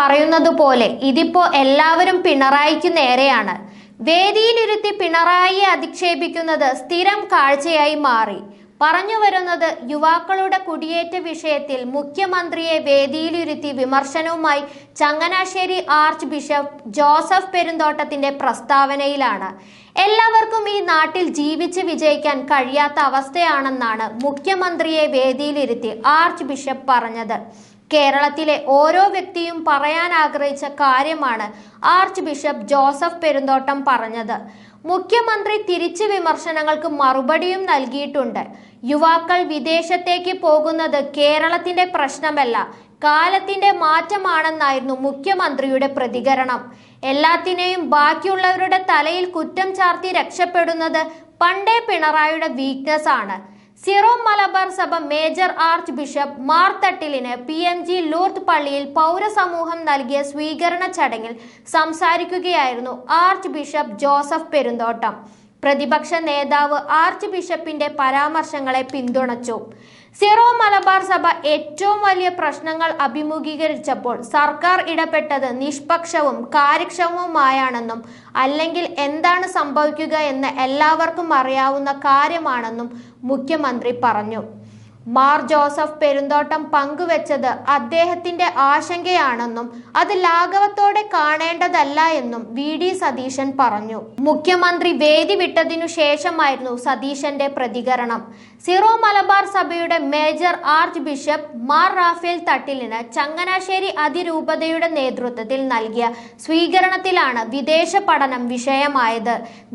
പറയുന്നത് പോലെ ഇതിപ്പോ എല്ലാവരും പിണറായിക്ക് നേരെയാണ്. വേദിയിലിരുത്തി പിണറായിയെ അധിക്ഷേപിക്കുന്നത് സ്ഥിരം കാഴ്ചയായി മാറി. പറഞ്ഞു വരുന്നത് യുവാക്കളുടെ കുടിയേറ്റ വിഷയത്തിൽ മുഖ്യമന്ത്രിയെ വേദിയിലിരുത്തി വിമർശനവുമായി ചങ്ങനാശ്ശേരി ആർച്ച് ബിഷപ്പ് ജോസഫ് പെരുന്തോട്ടത്തിന്റെ പ്രസ്താവനയിലാണ്. എല്ലാവർക്കും ഈ നാട്ടിൽ ജീവിച്ച് വിജയിക്കാൻ കഴിയാത്ത അവസ്ഥയാണെന്നാണ് മുഖ്യമന്ത്രിയെ വേദിയിലിരുത്തി ആർച്ച് ബിഷപ്പ് പറഞ്ഞത്. കേരളത്തിലെ ഓരോ വ്യക്തിയും പറയാൻ ആഗ്രഹിച്ച കാര്യമാണ് ആർച്ച് ബിഷപ്പ് ജോസഫ് പെരുന്തോട്ടം പറഞ്ഞത്. മുഖ്യമന്ത്രി തിരിച്ചു വിമർശനങ്ങൾക്ക് മറുപടിയും നൽകിയിട്ടുണ്ട്. യുവാക്കൾ വിദേശത്തേക്ക് പോകുന്നത് കേരളത്തിന്റെ പ്രശ്നമല്ല കാലത്തിന്റെ മാറ്റമാണെന്നായിരുന്നു മുഖ്യമന്ത്രിയുടെ പ്രതികരണം. എല്ലാത്തിനെയും ബാക്കിയുള്ളവരുടെ തലയിൽ കുറ്റം ചാർത്തി രക്ഷപ്പെടുന്നത് പണ്ടേ പിണറായിയുടെ വീക്ക്നെസ് ആണ്. സിറോ മലബാർ സഭ മേജർ ആർച്ച് ബിഷപ്പ് മാർ തട്ടിലിന് പി എം ജി ലൂർത്ത് പള്ളിയിൽ പൗരസമൂഹം നൽകിയ സ്വീകരണ ചടങ്ങിൽ സംസാരിക്കുകയായിരുന്നു ആർച്ച് ബിഷപ്പ് ജോസഫ് പെരുന്തോട്ടം. പ്രതിപക്ഷ നേതാവ് ആർച്ച് ബിഷപ്പിന്റെ പരാമർശങ്ങളെ പിന്തുണച്ചു. സിറോ മലബാർ സഭ ഏറ്റവും വലിയ പ്രശ്നങ്ങൾ അഭിമുഖീകരിച്ചപ്പോൾ സർക്കാർ ഇടപെട്ടത് നിഷ്പക്ഷവും കാര്യക്ഷമവുമായാണെന്നും അല്ലെങ്കിൽ എന്താണ് സംഭവിക്കുക എന്ന് എല്ലാവർക്കും അറിയാവുന്ന കാര്യമാണെന്നും മുഖ്യമന്ത്രി പറഞ്ഞു. മാർ ജോസഫ് പെരുന്തോട്ടം പങ്കുവച്ചത് അദ്ദേഹത്തിന്റെ ആശങ്കയാണെന്നും അത് ലാഘവത്തോടെ കാണേണ്ടതല്ല എന്നും വി ഡി സതീശൻ പറഞ്ഞു. മുഖ്യമന്ത്രി വേദി വിട്ടതിനു ശേഷമായിരുന്നു സതീശന്റെ പ്രതികരണം. സിറോ മലബാർ സഭയുടെ major archbishop Mar Rafale തട്ടിലിന് ചങ്ങനാശ്ശേരി അതിരൂപതയുടെ നേതൃത്വത്തിൽ നൽകിയ സ്വീകരണത്തിലാണ് വിദേശ പഠനം വിഷയമായത്.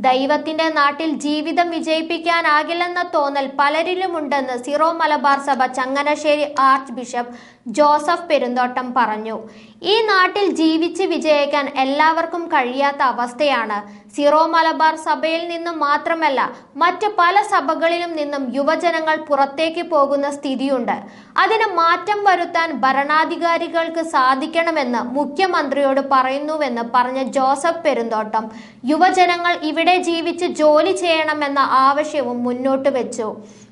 ദൈവത്തിന്റെ നാട്ടിൽ ജീവിതം വിജയിപ്പിക്കാനാകില്ലെന്ന തോന്നൽ പലരിലുമുണ്ടെന്ന് സിറോ മലബാർ സഭ Changanassery archbishop Joseph Perumthottam പറഞ്ഞു. ഈ നാട്ടിൽ ജീവിച്ച് വിജയിക്കാൻ എല്ലാവർക്കും കഴിയാത്ത അവസ്ഥയാണ് സിറോ മലബാർ സഭയിൽ നിന്നും മാത്രമല്ല മറ്റ് പല സഭകളിലും നിന്നും യുവജനങ്ങൾ പുറത്തേക്ക് പോകുന്ന സ്ഥിതിയുണ്ട്. അതിന് മാറ്റം വരുത്താൻ ഭരണാധികാരികൾക്ക് സാധിക്കണമെന്ന് മുഖ്യമന്ത്രിയോട് പറയുന്നുവെന്ന് പറഞ്ഞ ജോസഫ് പെരുന്തോട്ടം യുവജനങ്ങൾ ഇവിടെ ജീവിച്ച് ജോലി ചെയ്യണമെന്ന ആവശ്യവും മുന്നോട്ട് വെച്ചു.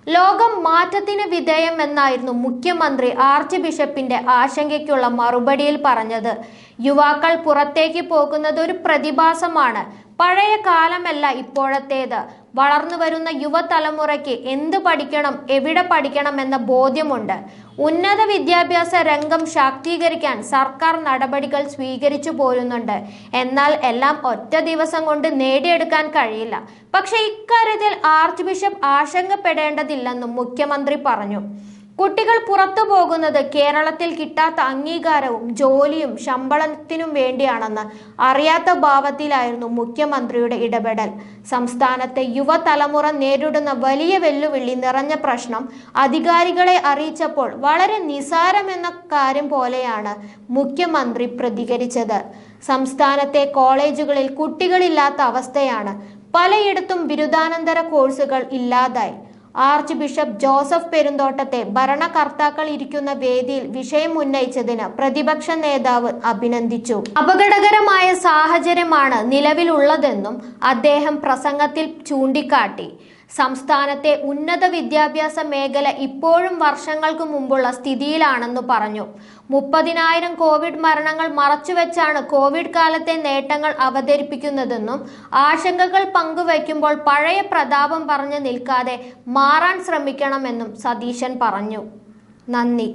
ലോകം മാറ്റത്തിന് വിധേയമെന്നായിരുന്നു മുഖ്യമന്ത്രി ആർച്ച് ബിഷപ്പിന്റെ ആശങ്കയ്ക്കുള്ള മറുപടിയിൽ പറഞ്ഞത്. യുവാക്കൾ പുറത്തേക്ക് പോകുന്നത് ഒരു പ്രതിഭാസമാണ്. പഴയ കാലമല്ല ഇപ്പോഴത്തേത്. വളർന്നു വരുന്ന യുവതലമുറയ്ക്ക് എന്ത് പഠിക്കണം എവിടെ പഠിക്കണം എന്ന ബോധ്യമുണ്ട്. ഉന്നത വിദ്യാഭ്യാസ രംഗം ശാക്തീകരിക്കാൻ സർക്കാർ നടപടികൾ സ്വീകരിച്ചു പോരുന്നുണ്ട്. എന്നാൽ എല്ലാം ഒറ്റ ദിവസം കൊണ്ട് നേടിയെടുക്കാൻ കഴിയില്ല. പക്ഷേ ഇക്കാര്യത്തിൽ ആർച്ച് ബിഷപ്പ് ആശങ്കപ്പെടേണ്ടതില്ലെന്നും മുഖ്യമന്ത്രി പറഞ്ഞു. കുട്ടികൾ പുറത്തു പോകുന്നത് കേരളത്തിൽ കിട്ടാത്ത അംഗീകാരവും ജോലിയും ശമ്പളത്തിനും വേണ്ടിയാണെന്ന് അറിയാത്ത ഭാവത്തിലായിരുന്നു മുഖ്യമന്ത്രിയുടെ ഇടപെടൽ. സംസ്ഥാനത്തെ യുവതലമുറ നേരിടുന്ന വലിയ വെല്ലുവിളി നിറഞ്ഞ പ്രശ്നം അധികാരികളെ അറിയിച്ചപ്പോൾ വളരെ നിസാരമെന്ന കാര്യം പോലെയാണ് മുഖ്യമന്ത്രി പ്രതികരിച്ചത്. സംസ്ഥാനത്തെ കോളേജുകളിൽ കുട്ടികളില്ലാത്ത അവസ്ഥയാണ് പലയിടത്തും ബിരുദാനന്തര കോഴ്സുകൾ ഇല്ലാതായി. ആർച്ച് ബിഷപ്പ് ജോസഫ് പെരുന്തോട്ടത്തെ ഭരണകർത്താക്കൾ ഇരിക്കുന്ന വേദിയിൽ വിഷയം ഉന്നയിച്ചതിന് പ്രതിപക്ഷ നേതാവ് അഭിനന്ദിച്ചു. അപകടകരമായ സാഹചര്യമാണ് നിലവിലുള്ളതെന്നും അദ്ദേഹം പ്രസംഗത്തിൽ ചൂണ്ടിക്കാട്ടി. സംസ്ഥാനത്തെ ഉന്നത വിദ്യാഭ്യാസ മേഖല ഇപ്പോഴും വർഷങ്ങൾക്ക് മുമ്പുള്ള സ്ഥിതിയിലാണെന്ന് പറഞ്ഞു. മുപ്പതിനായിരം കോവിഡ് മരണങ്ങൾ മറച്ചുവെച്ചാണ് കോവിഡ് കാലത്തെ നേട്ടങ്ങൾ അവതരിപ്പിക്കുന്നതെന്നും ആശങ്കകൾ പങ്കുവയ്ക്കുമ്പോൾ പഴയ പ്രതാപം പറഞ്ഞു നിൽക്കാതെ മാറാൻ ശ്രമിക്കണമെന്നും സതീശൻ പറഞ്ഞു. നന്ദി.